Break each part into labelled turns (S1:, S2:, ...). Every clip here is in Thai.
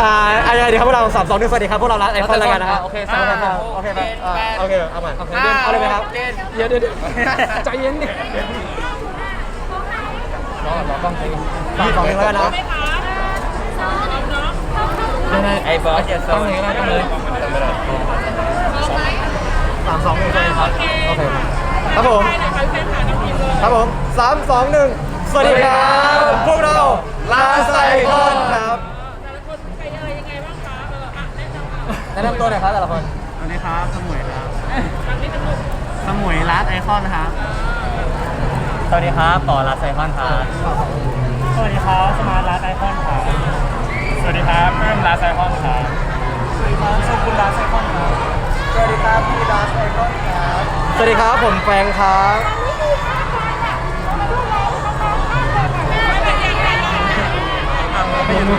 S1: อ่าอะไรดีครับพวกเราสามสองหนึ่งสวัสดีครับพวกเรารักไอคอนแล้วกันนะครับ
S2: โอเคสามสองหนึ่ง
S1: โอเคไปอ่าโอเคเอาใหม่
S2: โอเค
S1: เอาเลยไหมครับ
S2: เดี๋ยวเดี๋ยวเดี๋ยวใจเย็นดิรอรอกล้องใจเย็น
S1: สามสองหนึ่งแล้วกันนะ
S2: ไอ้บอสอย่าซ้อมเลยก็ได้เลย
S1: สามสองหนึ่งสวัสดีครับโอเคครับผมครับผมสามสองหนึ่งสวัสดีครับพวกเราลาไซคอนครับ นะนำตัวหน่อยครับแต่ละคน
S3: สวัสดีครับสมุยครับสมุยรัดไอคอนครับ
S2: สวัสดีครับปอรัสไซคอนครับ
S3: สวัสดีครับสมาร์ทรัดไอคอนครับสวัสดีครับเพิ่มรัดไอคอนครับสวัสดีครับโชกุนรัดไอคอนครับ
S1: สวัสดีครับพี่ลาไซคอนครับสวัสดีครับผมแฟงครับ
S2: ไม่รู้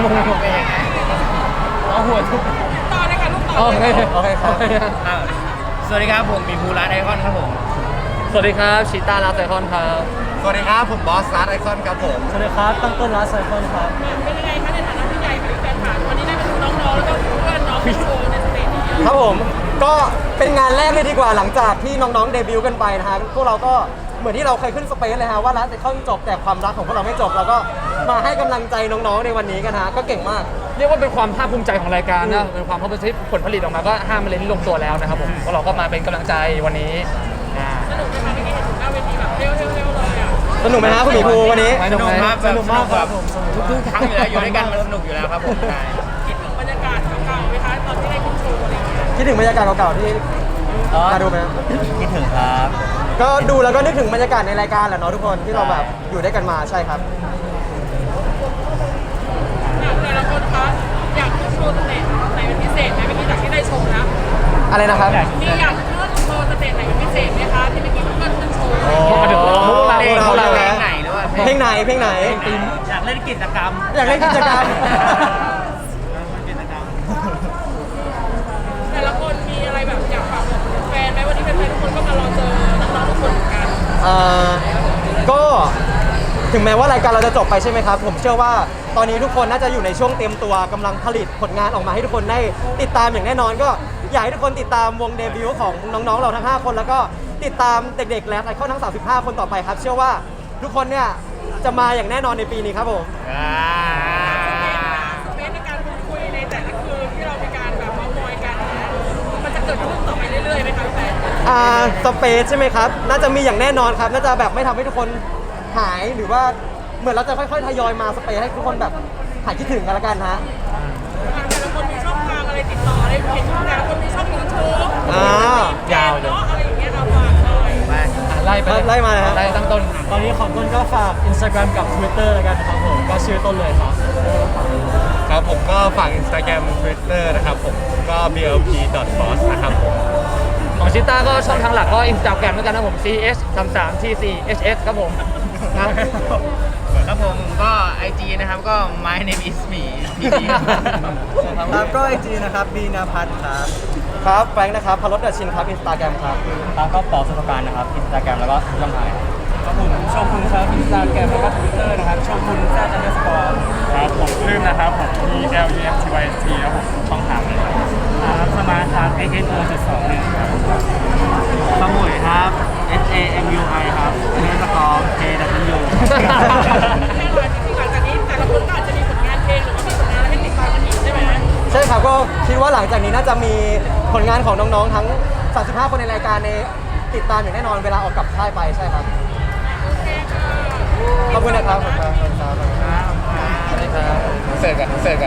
S2: งง เอาหัวทุบโอเค
S1: โอเคครับ
S2: สวัสดีครับผมมีภูรัสไอคอนครับผม สวัสดีครับชิต้ารัสไอคอนครับ
S1: สวัสดีครับ ผมบอสลาไอคอนครับผม
S3: สวัสดีครับ ตั้งต้นรัดไอคอนครับ
S4: เป็นยังไงคะในฐานะผู้ใหญ่กับแฟนคลับวันนี้ได้มาดูน้องๆแล้วก็เพื่อนน้องที่โชว์ในสเตจนี้
S1: ครับผม ก็เป็นงานแรกเลยดีกว่าหลังจากที่น้องๆเดบิวต์กันไปนะฮะพวกเราก็เหมือนที่เราเคยขึ้นสเปซเลยฮะว่ารักไอคอนจบแต่ความรักของพวกเราไม่จบเราก็มาให้กำลังใจน้องๆในวันนี้กันฮะก็เก่งมาก
S2: เรียกว่าเป็นความภาคภูมิใจของรายการนะเป็นความเพราะที่ผลผลิตออกมาก็ห้ามมันเลยที่ลงตัวแล้วนะครับผมพวกเราก็มาเป็นกำลังใจวันนี้อ่า
S4: สนุกไหมคะเมื่อกี้เห็นถึงหน้าเวทีแบบเร็วๆเลยอะ
S1: สนุกไหมฮะคุณหมีภูวันนี้
S2: สนุกไหม
S3: สนุกมากครับผมสนุก
S2: ทุกครั้งอยู่แล้วอยู่ด้วยกันมันสนุกอยู่แล้วครับผมใช่
S4: คิดถึงบรรยากาศเก่าๆไหมคะตอนที่ได้ขึ้นโชว์อะไรอย่างเงี้ย
S1: คิดถึงบรรยากาศเก่าๆที่มาดูไหม
S2: คิดถึงครับ
S1: ก็ดูแล้วก็นึกถึงบรรยากาศในรายการแหละเนาะทุกคนที่เราแบบอยู่ด้วยกันมาใช่ครับ
S4: แต่ละคนคะอยากขึ้นโชว์สเตจไหนเป็นพิเศษไหมเมื่อกี้จากที่ได้ชมนะ
S1: อะไรนะครับ
S4: นี่อยากขึ้นโชว์สเตจไหนเป็นพิเศษไหมคะที่เมื่อกี้เพื่อนขึ้นโชว์
S2: เพวกเรา
S1: เพลง
S2: พวกเรา
S1: เพลง
S2: ไหนหรือว่า
S1: เพลงไหนเพลงไหน
S3: อยากเล่นกิจกรรม
S1: อยากเล่นกิจกรรม
S3: กิจกรรม
S4: แต่ละคนมีอะไรแบบอยากฝากบอกแฟนไหมวันนี้แฟนๆทุกคนก็มารอเจอน้องๆทุกคนเหมือนกัน
S1: อ่าก็ถึงแม้ว่ารายการเราจะจบไปใช่ไหมครับ ผมเชื่อว่าตอนนี้ทุกคนน่าจะอยู่ในช่วงเตรียมตัวกำลังผลิตผลงานออกมาให้ทุกคนได้ติดตามอย่างแน่นอนก็ อยากให้ทุกคนติดตามวงเดบิวต์ของน้องๆ เราทั้ง 5 คน แล้วก็ติดตามเด็กๆ และไอคอนทั้ง 35 คนต่อไปครับ เชื่อว่าทุกคนเนี่ยจะมาอย่างแน่นอนในปีนี้ครับผม
S4: สเปซในการพูดคุยในแต่ละคืนที่เรามีการแบบเมามอยกันนะมันจะเกิดขึ้นต่อไปเรื่อยๆไหมคะแฟน
S1: อ่าสเปซใช่ไหมครับ น่าจะมีอย่างแน่นอนครับ น่าจะแบบไม่ทำให้ทุกคนหายหรือว่าเหมือนเราจะค่อยๆ ทยอยมาสเปซให้ทุกคนแบบหายคิดถึงกันละกันฮะ
S4: แต่ละคนมีช่องทางอะไรติดต่ออะไร เห็นแต่ละคนมีช่องยูทูบ
S1: อ่า
S2: ยาวเลย
S4: เนาะอะไรอย่างเงี้ยเอาฝากหน่อย
S2: ไปไล่ไป
S1: ไล่มาเลยฮะ
S2: ไล่ตั้งต้น
S3: ตอนนี้ของต้นก็ฝาก Instagram กับ Twitter แล้วกันนะครับผมก็ชื่อต้นเลยครับ
S5: ครับผมก็ฝาก Instagram Twitter นะครับผมก็ blp.boss นะครับผม
S2: ของชิต้าก็ช่องทางหลักก็อินสตาแกรมแล้วกันนะผม ch 3 3 t 4 hs ครับผมครับ
S6: ครับผมก็ IG นะครับก็ my name is me
S3: ครับก็ไอจีนะครับบีนาพัฒน์ครับ
S1: ครับแฟรงค์นะครับพารถเดชินครับอินสตาแกรมครับ
S2: ครับก็ปอสุภการนะครับอินสตาแกรมแล้วก็ช่องทาง
S3: ครับผมโชคุณครับอินสตาแกรมแล้วก็ทวิตเตอร์นะครับโชคุณแซ่จันเดอร์สกอร์
S5: ครับผมคลื่นนะครับผม E L U M T Y T ครับผมช่องทางเลยครับ
S3: ครับสมาร์ทครับ X N O จุดสองหนึ่งครับ
S1: คิดว่าหลังจากนี้น่าจะมีผลงานของน้องๆทั้ง 35 คนในรายการในติดตามอย่างแน่นอนเวลาออกกลับค่ายไปใช่ครับขอบคุณนะครับขอบคุณครับขอบคุณครับ
S6: เสร็จกันเสร็จกัน